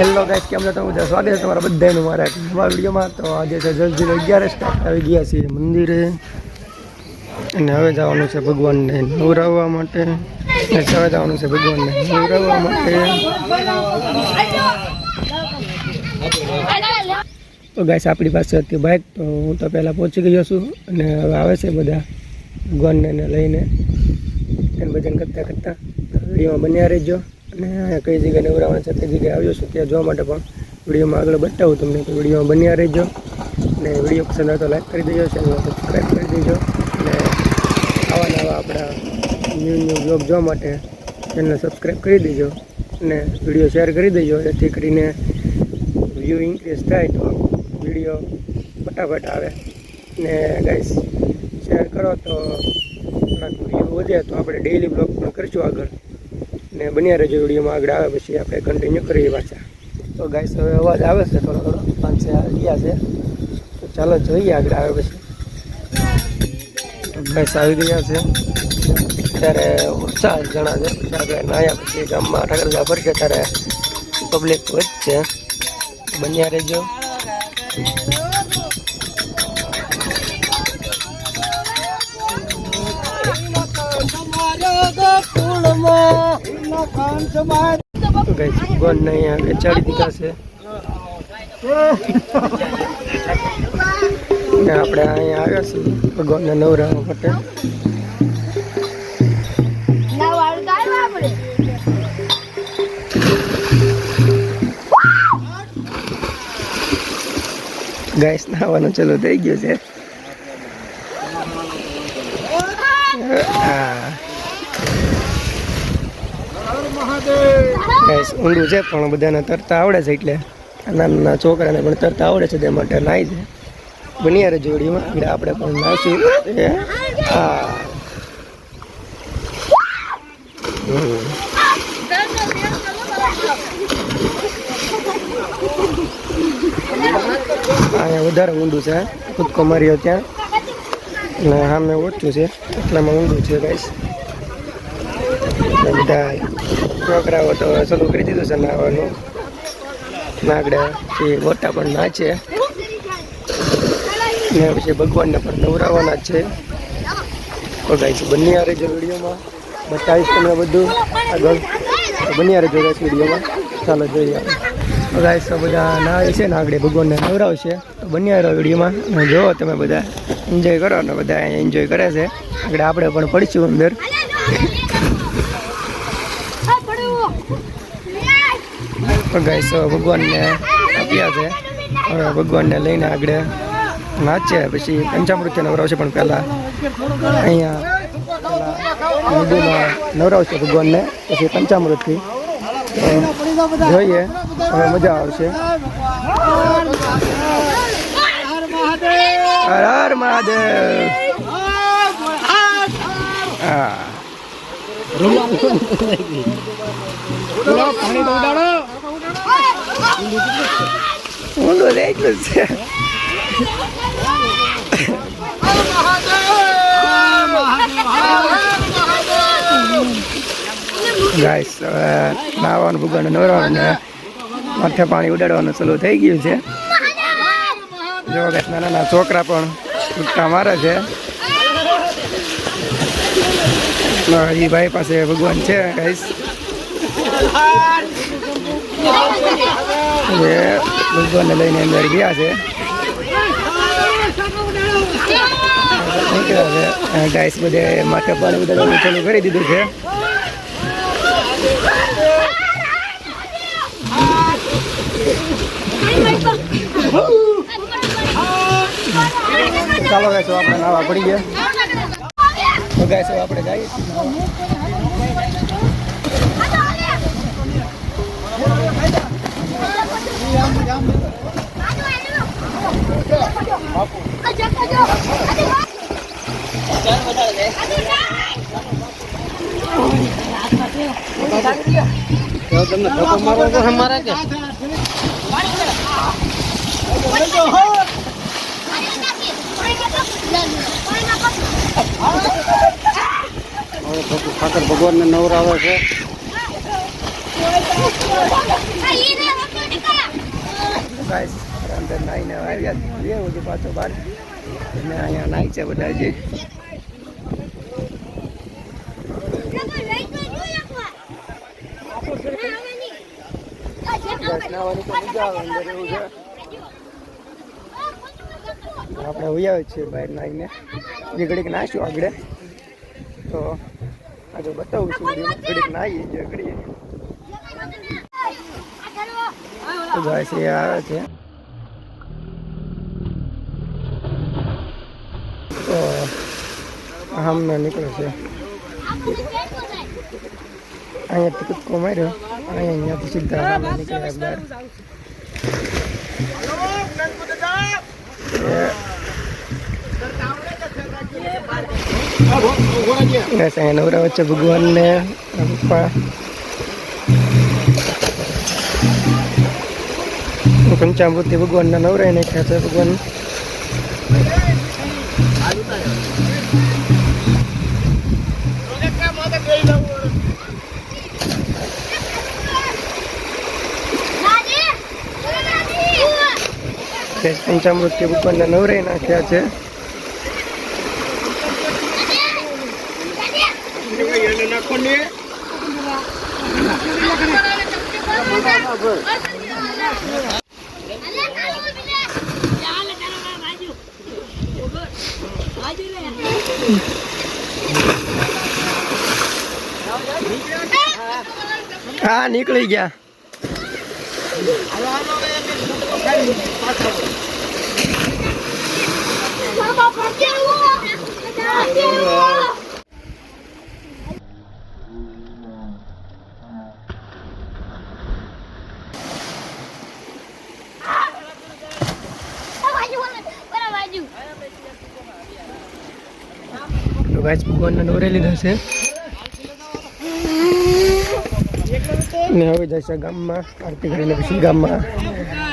Hello guys કેમ છો? તમે સ્વાગત છે તમારા બધાનું મારા નવા વિડીયોમાં. તો આજે છે જલ્દી અગિયાર સ્ટાર્ટ આવી ગયા છીએ મંદિરે. અને હવે જવાનું છે ભગવાનને નવરાવવા માટે. હવે જવાનું છે ભગવાનને નવરાવવા માટે. તો ગાઈસ આપણી પાસે હતી બાઇક તો હું તો પહેલાં પહોંચી ગયો છું. અને હવે આવે છે બધા ભગવાનને લઈને. ભજન કરતાં કરતાં વિડીયોમાં બન્યા રહેજો. અને કઈ જગ્યાએ નવરાવાના છે કઈ જગ્યાએ આવ્યો છું ત્યાં જોવા માટે પણ. વિડીયોમાં આગળ બતાવું તમને તો વિડીયોમાં બન્યા રહેજો. અને વીડિયો પસંદ આવે તો લાઈક કરી દેજો ચેનલ સબસ્ક્રાઈબ કરી દેજો. અને આવા નવા આપણા ન્યૂ ન્યૂ બ્લોગ જોવા માટે ચેનલ સબસ્ક્રાઈબ કરી દેજો. અને વીડિયો શેર કરી દેજો, જેથી કરીને વ્યૂ ઇન્ક્રીઝ થાય તો વીડિયો ફટાફટ આવે. ને ગાઈસ શેર કરો તો થોડાક વ્યૂ વધે તો આપણે ડેઈલી બ્લોગ પણ કરીશું આગળ. ને બન્યા રહેજો વિડીયોમાં. આગળ આવે પછી આપણે કન્ટિન્યુ કરીએ પાછા. તો ગાઈસ હવે અવાજ આવે છે થોડો થોડો? પાંચ ગયા છે. તો ચાલો જોઈએ આગળ આવે પછી. ગાઈસ આવી ગયા છે. ત્યારે ઓછા જણા છે. આગળ નાયા પછી ગામમાં ઠાકરગા ફરશે ત્યારે પબ્લિક વધશે બન્યા રહેજો. તો ભગવાન ને અહીંયા ચડી દીધા છે. ને આપણે અહીંયા આવ્યા છીએ ભગવાનને નવરાવા માટે. ગાઈસ નાવાનો ચાલુ થઈ ગયો છે. હા. ગાઈસ, ઊંડું છે, પણ બધાને તરતા આવડે છે એટલે નાના નાના છોકરાને પણ તરતા આવડે છે તે માટે નાહી છે. બનિયારે જોડીમાં, એટલે આપણે પણ નાસી. હા. અહીંયા વધારે ઊંડું છે કૂદકો માર્યો ત્યાં. અને સામે ઓછું છે, એટલામાં ઊંડું છે, ગાઈસ. બધા છોકરાઓ તો શરૂ કરી દીધું છે નાવાનું નાગડા પછી મોટા પણ નાચે. ને પછી ભગવાનને પણ નવરાવવાના જ છે. તો છે બંને આ રહેજો વિડીયોમાં. બતાવીશ તમને બધું આગળ. બંને આ રહેજો વિડીયોમાં. ચાલો જોઈએ આપણે તો બધા નાવે છે ને આગળ ભગવાનને નવરાવશે. તો બંને આ વિડીયોમાં. જોવો તમે બધા એન્જોય કરો ને બધા એન્જોય કરે છે. આગળ આપણે પણ પડીશું અંદર. તો ગાઈસ ભગવાનને આપ્યા છે. હવે ભગવાનને લઈને આગળ નાચ્યા પછી પંચામૃત્ય નવરાવશે પણ પહેલાં અહીંયા પહેલાં નદીમાં નવરાવશે ભગવાનને. પછી પંચામૃતથી જોઈએ. હવે મજા આવશે. હર હર મહાદેવ. હા. ઊંડું રહી ગયું છે ગાઈસ હવે નાવાનું ભૂગવાનું નવરાવાનું, ને માથે પાણી ઉડાડવાનું ચાલુ થઈ ગયું છે. જો નાના નાના છોકરા પણ ઉડતા મારે છે. એ ભાઈ પાસે ભગવાન છે ગાઈસ એ ભગવાનને લઈને અંદર ગયા છે. ગાઈસ બધે માથે પાણી ઉડાડવાનું ચાલુ કરી દીધું છે. ચાલો ગાઈસ આપણે નાવા પડી ગયા. તો ગાઈસ આપણે જઈએ તમને ધક્કો મારો પડે મારે કે હવે ભગવાન ને નવરાવે છે ગાઈસ અંદર નાહીને આવ્યા. બે બધું પાછો બાર. અને અહીંયા નાહી છે બધા જે. આપણે ઉયાવે છીએ બહાર નાહીને જે ઘડીક નાખ્યું આગળ. તો આજે બતાવું છું ઘડીક નાહીએ જે ઘડીએ. તો ગાઈસ એ આવે છે તો આમને નીકળે છે અહીંયાથી કૂદકો માર્યો અહીંયા અહીંયાથી સીધા સામે નીકળ્યા બહાર બસ અહીંયા નવરા વચ્ચે ભગવાનને પપ્પા પંચામૃતિ ભગવાનના નવરાઈ નાખ્યા છે ભગવાન તે પંચામૃતિ ભગવાનના નવરાઈ નાખ્યા છે હા નીકળી ગયા. તો ગાય ભગવાનને દોરેલી લીધા છે. ને હવે જશે ગામમાં, આરતી કરીને પછી ગામમાં.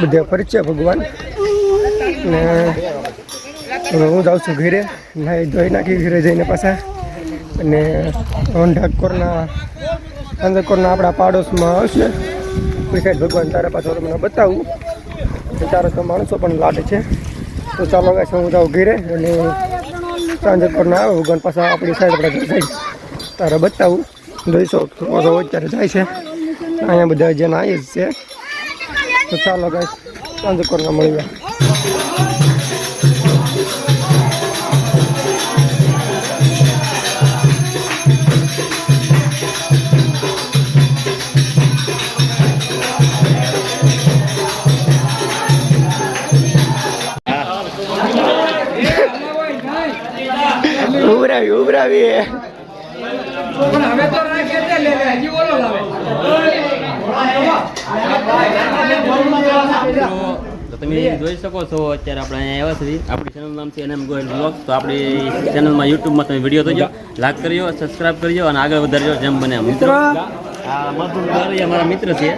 બધે ફરશે ભગવાન. ને હવે હું જાઉં છું ઘરે, નાહી ધોઈ નાખી, ઘરે જઈને પાછા. અને ઠાકોરના અંધકોરના આપણા પાડોશમાં આવશે ક્રિકેટ ભગવાન તારા પાછળ તમને બતાવું. તારા તો માણસો પણ લાગે છે. તો ચાલો ગાય હું જાઉં ઘરે અને સાંજે કોરના આવે ભગવાન પાછા આપણી સાઈડ આપણે સાઈડ તારે બતાવું, જોઈશો થોડો અત્યારે જાય છે. અહીંયા બધા જેના આવી છે. તો ચાલો ગાય સાંજે કોરના મળીએ. ઉભરાવી ઉભરાવી. તો તમે જોઈ શકો છો અત્યારે આપણે અહીંયા આવ્યા છીએ. આપણી ચેનલ નામ છે એનએમ ગોયલ બ્લોગ તો આપણી ચેનલમાં યુટ્યુબમાં તમે વીડિયો જોજો લાઈક કરજો સબસ્ક્રાઇબ કરજો અને આગળ વધારજો જેમ બને. મિત્રો? આ મધુર ગોરી અમારા મિત્ર છે.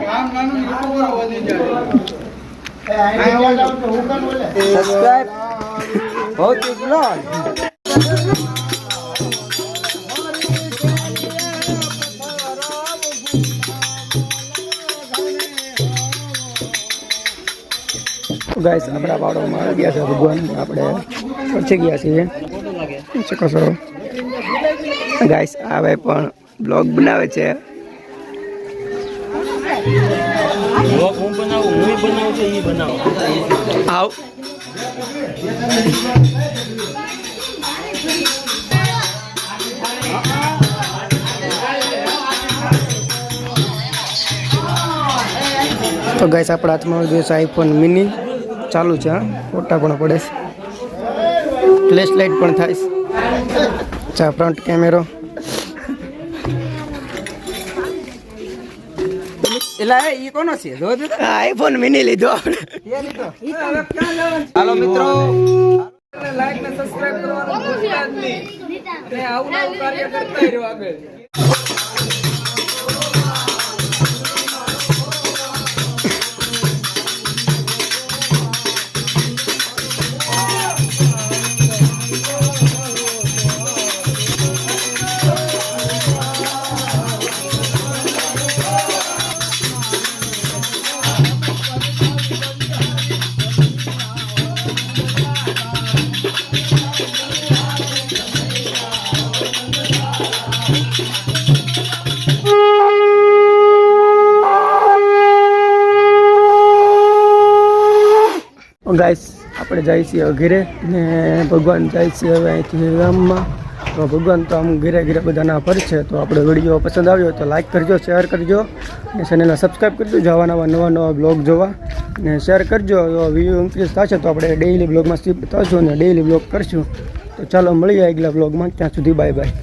ગાઈસ આપણા વાડોમાં આવી ગયા છે ભગવાન, આપણે પહોંચી ગયા છીએ. શકો છો આવે પણ બ્લોગ બનાવે છે. આવ. તો ગાઈસ, આપણા હાથમાં જોઈએ છે આઈફોન મિની ચાલુ છે હા. ફોટા પણ પડે છે. ફ્લેશ લાઇટ પણ થાય છે. ચા ફ્રન્ટ કેમેરો એલા એ કોનો છે? જો આઈફોન મિની લીધો આપણે. હાલો મિત્રો. લાઈક ને સબસ્ક્રાઇબ કરવાનું ભૂલતા જ નહીં. અને આવું નવું કાર્ય કરતા રહ્યો આગળ. ગાઈસ, આપણે જઈએ છીએ ઘરે ને ભગવાન જાય છે હવે અહીંથી ગામમાં તો ભગવાન તો આમ ઘરે ઘરે બધાના પર છે. તો આપણો વીડિયો પસંદ આવ્યો તો લાઇક કરજો શેર કરજો અને ચેનલને સબસ્ક્રાઈબ કરજો. જવા નવા નવા નવા બ્લોગ જોવા અને શેર કરજો. વ્યૂ ઇન્ક્રીઝ થશે તો આપણે ડેઈલી બ્લોગમાં શિફ્ટ થશું અને ડેઈલી બ્લોગ કરશું. તો ચાલો મળીએ આગલા બ્લોગમાં ત્યાં સુધી બાય બાય